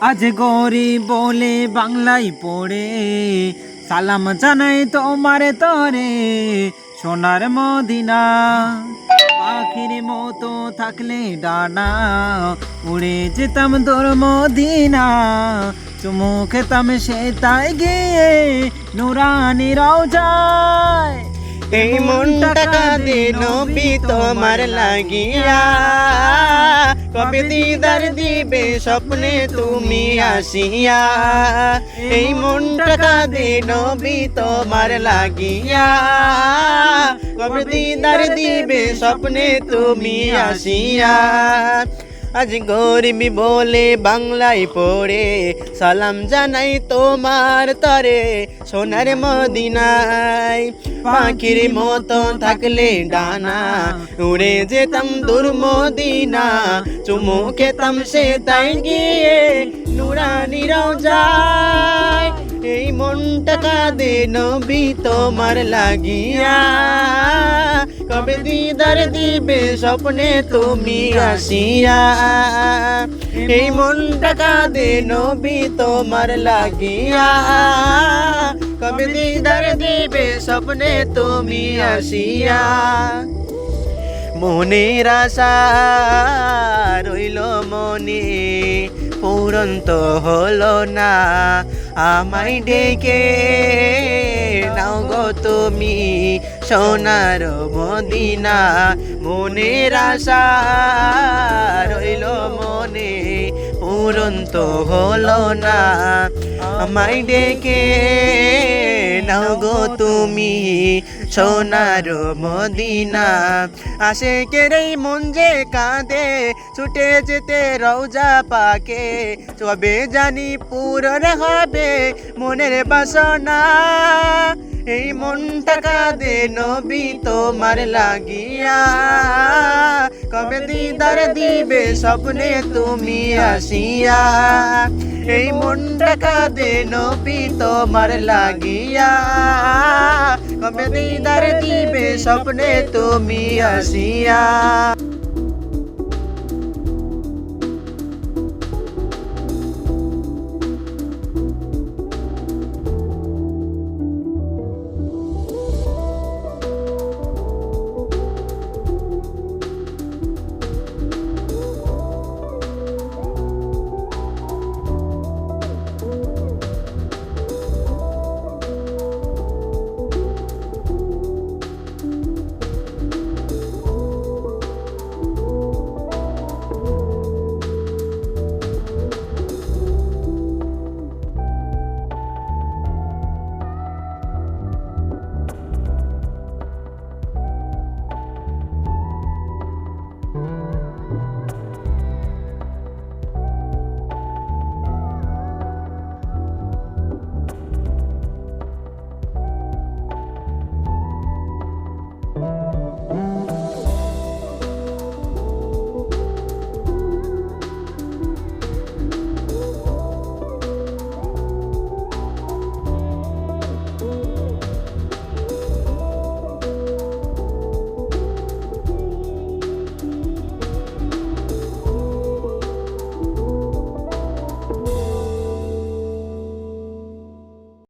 আজ গরিব বলে বাংলায় পড়ে। সালাম জানাই তোমার তরে সোনার মদিনা। পাখির মতো থাকলে ডানা উড়ে যেতাম তোর মদিনা। চুমু খেতাম সে তাই গিয়ে নুরানি রাও যায়। এই মনটা কাঁদে নবী তোমার লাগিয়া। কবে দিদার দিবে স্বপ্নে তুমি আসিয়া? এই মনটা কাঁদে নবী তোমার লাগিয়া। কবে দিদার দিবে স্বপ্নে তুমি আসিয়া। আজ গরিবি বলে বাংলায় পড়ে। সালাম জানাই তোমার তরে সোনার মদিনায়। পাখির মতো থাকলে ডানা উড়ে যেতাম দূর মদিনা, চুমু খেতাম সে তাই গিয়ে নুরানি যায় এই মনটা কাঁদে নবী তোমার লাগিয়া। কবে দিদার দিবে স্বপ্নে তুমি আসিয়া। এই মনটা কাঁদে নবী তোমার লাগিয়া। কবে দিদার দিবে স্বপ্নে তুমি আসিয়া। মনের আশা রইল মনে, পূরণ তো হলো না। আমায় ডেকে নাও গো তুমি সোনার মদিনা। মনের আশা রইল মনে পূরণ তো হলো না। আমায় ডেকে নাও গো তুমি সোনার মদিনা। আসে কেরেই মন যে কাঁদে ছুটে যেতে রওজা পাকে। তবে জানি পূরণ হবে মনের বাসনা। এই মনটা কাঁদে নবী তোমার লাগিয়া। কবে দিদার দিবে স্বপ্নে তুমি আসিয়া। এই মনটা কাঁদে নবী তোমার লাগিয়া। কবে দিদার দিবে স্বপ্নে তুমি আসিয়া।